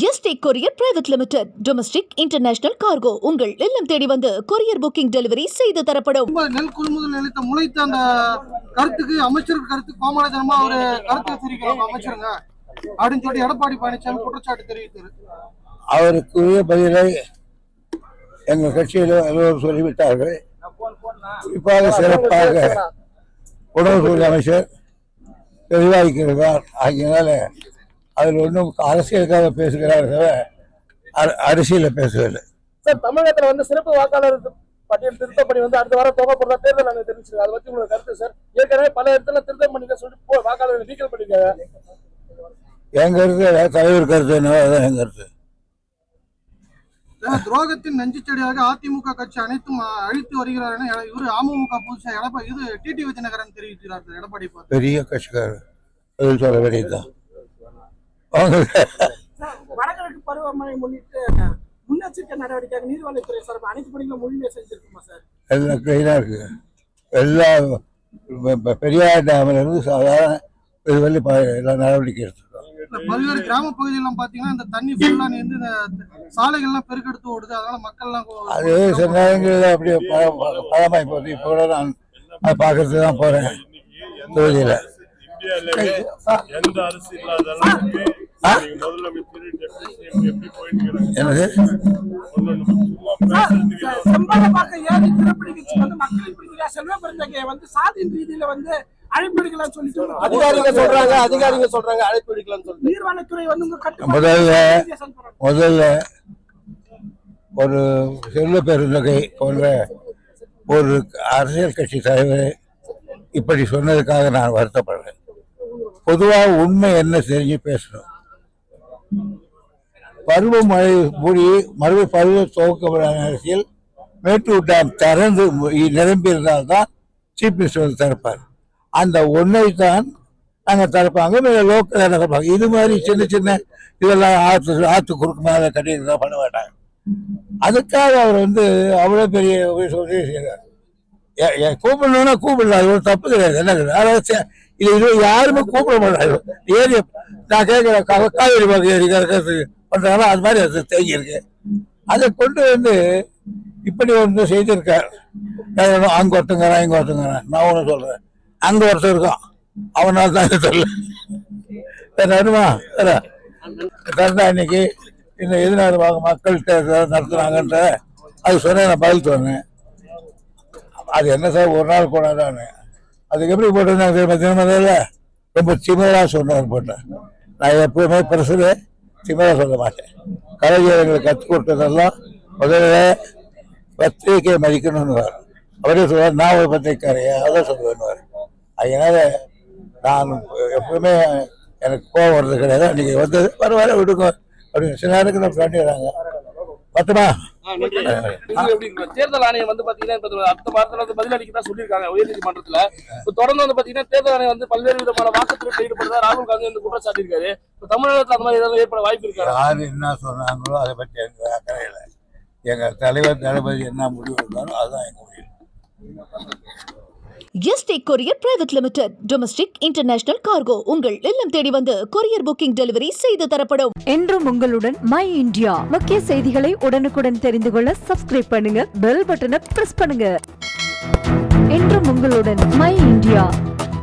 ST courier private limited. Domestic international cargo உங்கள் இல்லம் தேடி வந்து கொரியர் புக்கிங் டெலிவரி செய்து தரப்படும். ரொம்ப நெல் கொள்முதல் நிலையத்தை முளைத்த அந்த கருத்துக்கு அமைச்சருக்கு கருத்து கோமாளித்தனமா ஒரு கருத்து தெரிவிக்கிறாங்க அமைச்சருங்க. அப்படின்னு சொல்லி எடப்பாடி பழனிசாமி குற்றச்சாட்டு தெரிவித்தாரு. அவருக்குரிய பதிலை எங்கள் கட்சியில் எல்லோரும் சொல்லிவிட்டார்கள். குறிப்பாக சிறப்பாக உணவுத்துறை அமைச்சர் தெளிவாக்கிறார் ஆகியனால அதில் ஒன்றும் அரசியலுக்காக பேசுகிறார் தவிர அர- அரசியல பேசவில்லை சார் தமிழகத்துல வந்து சிறப்பு வாக்காளர் பட்டியல் திருத்தப்படி வந்து அடுத்த வாரம் போடுற தேர்தல் நாங்கள் தெரிவிச்சிருக்கோம் அதை பத்தி உங்களுக்கு கருத்து சார்? ஏற்கனவே பல இடத்துல திருத்தம் பண்ணிக்க சொல்லி போ- வாக்காளர்கள் நீக்கல் பண்ணிருக்காங்க. என் கருத்து தலைவர் கருத்து என்னவோ அதுதான் என் கருத்து. துரோகத்தின் நெஞ்சுச்செடியாக அதிமுக கட்சி அனைத்தும் அழித்து வருகிறார் என இவரு அமமுக புதுசா எடப்பாடி இது டிடி விஜயநகரன் தெரிவிக்கிறார் எடப்பாடி பெரிய கட்சிக்காரர். சொல்ல வேண்டியதுதான். வடகிழக்கு பருவமழை முன்னிட்டு முன்னெச்சரிக்கை நடவடிக்கையாக நீர்வளத்துறை சார்பில் அனைத்து பணிகளும் முழுமையை செஞ்சிருக்குமா சார்? எல்லாம் கிளீனாக இருக்கு. எல்லா பெரியார் டேமில் இருந்து சாதாரண இது ப- எல்லா நடவடிக்கை எடுத்துருக்கோம். பல்வேறு கிராம பகுதியெல்லாம் பாத்தீங்கன்னா இந்த தண்ணி ஃபுல்லா வந்து இந்த சாலைகள்லாம் பெருக்கெடுத்து ஓடுது. அதனால மக்கள்லாம் அது சில நேரங்களில் அப்படியே பழ- பழ- பழமாய் போகுது. இப்போ கூட நான் அதை பார்க்கறதுக்கு தான் போகிறேன் தொகுதியில் இந்தியாவிலே எந்த அரசு இல்லாத அளவுக்கு என்னது? அதிகாரிங்க சொல்றாங்க அதிகாரிங்க சொல்றாங்க அழைப்பு எடுக்கலாம்னு சொல்லிட்டு. முதல்ல முதல்ல ஒரு செல்வ பெருந்தகை போன்ற ஒரு அரசியல் கட்சி தலைவர் இப்படி சொன்னதுக்காக நான் வருத்தப்படுறேன். பொதுவாக உண்மை என்ன தெரிஞ்சு பேசணும். பருவமழை மூடி மறுபடி பருவ துவக்கப்படாத அரசியல் மேட்டூர் டேம் திறந்து நிரம்பியிருந்தால் தான் சீஃப் மினிஸ்டர் வந்து திறப்பார். அந்த ஒன்றை தான் நாங்கள் திறப்பாங்க லோக்கல் திறப்பாங்க. இது மாதிரி சின்ன சின்ன இதெல்லாம் ஆற்று ஆற்று குறுக்கு மேலே கட்டியிருந்தா பண்ண மாட்டாங்க. அதுக்காக அவர் வந்து அவ்வளோ பெரிய உதவி செய்கிறார் கூப்பிடணும்னா கூப்பிடலாம் அது ஒரு தப்பு கிடையாது. என்ன கிடையாது அதாவது சே- இது இது யாருமே கூப்பிட மாட்டாங்க. ஏரி நான் கேட்குறேன் காவேரி பக்கம் ஏரி கறக்கிறது பண்ணுறாங்களோ அது மாதிரி அது தேங்கியிருக்கு அதை கொண்டு வந்து இப்படி ஒன்று செய்திருக்கார். அங்கே ஒருத்தங்கிறேன் இங்கே ஒருத்தங்கிறேன். நான் ஒன்று சொல்கிறேன் அங்கே ஒருத்தர் இருக்கான். அவனால் தான் சொல்ல நடுமா கரெக்டாக இன்னைக்கு இந்த எதிர்நாடு மக்கள் மக்கள்கிட்ட நடத்துனாங்கன்ற அது சொன்னேன் நான் பதில் சொன்னேன். அது என்ன சார் ஒரு நாள் போனதானே. அதுக்கு எப்படி போட்டிருந்தாங்க தெரியுமா? தினமதில் ரொம்ப திமிராக சொன்னார் போட்டேன். நான் எப்பவுமே பிரசுர திமிராக சொல்ல மாட்டேன். கலைஞர்களை கற்றுக் கொடுத்ததெல்லாம் முதல்ல பத்திரிக்கை மதிக்கணும்னு அவரே சொல்லுவார் நான் ஒரு பத்திரிக்காரையா அதான் சொல்லுவேன்னுவார் அதனால நான் எப்பவுமே எனக்கு கோவம் வர்றது கிடையாது. அன்றைக்கி வந்தது பரவாயில்ல விடுங்க. அப்படின்னு சில நேரத்தில் அப்படி பண்ணிடுறாங்க. பத்துமா? தேர்தல் ஆணையம் வந்து பாத்தீங்கன்னா அடுத்த வாரத்துல வந்து பதிலளிக்க தான் சொல்லியிருக்காங்க உயர்நீதிமன்றத்துல. இப்ப தொடர்ந்து வந்து பாத்தீங்கன்னா தேர்தல் ஆணையம் வந்து பல்வேறு விதமான வாக்குத்திருட்டு ஈடுபடுறதா ராகுல் காந்தி வந்து குற்றம் இருக்காரு இப்ப தமிழகத்துல அந்த மாதிரி ஏதாவது ஏற்பட வாய்ப்பு இருக்கா? யார் என்ன சொன்னாங்களோ அதை பற்றி எனக்கு அக்கறை இல்லை எங்கள் தலைவர் தளபதி என்ன முடிவு எடுத்தாரோ அதுதான் எங்கள் முடிவு. ST courier private limited. Domestic international cargo உங்கள் இல்லம் தேடி வந்து கொரியர் புக்கிங் டெலிவரி செய்து தரப்படும். என்றும் உங்களுடன் மை இந்தியா முக்கிய செய்திகளை உடனுக்குடன் தெரிந்து கொள்ள சப்ஸ்கிரைப் பண்ணுங்க. பெல் பட்டனை பிரஸ் பண்ணுங்க. என்றும் உங்களுடன் மை இந்தியா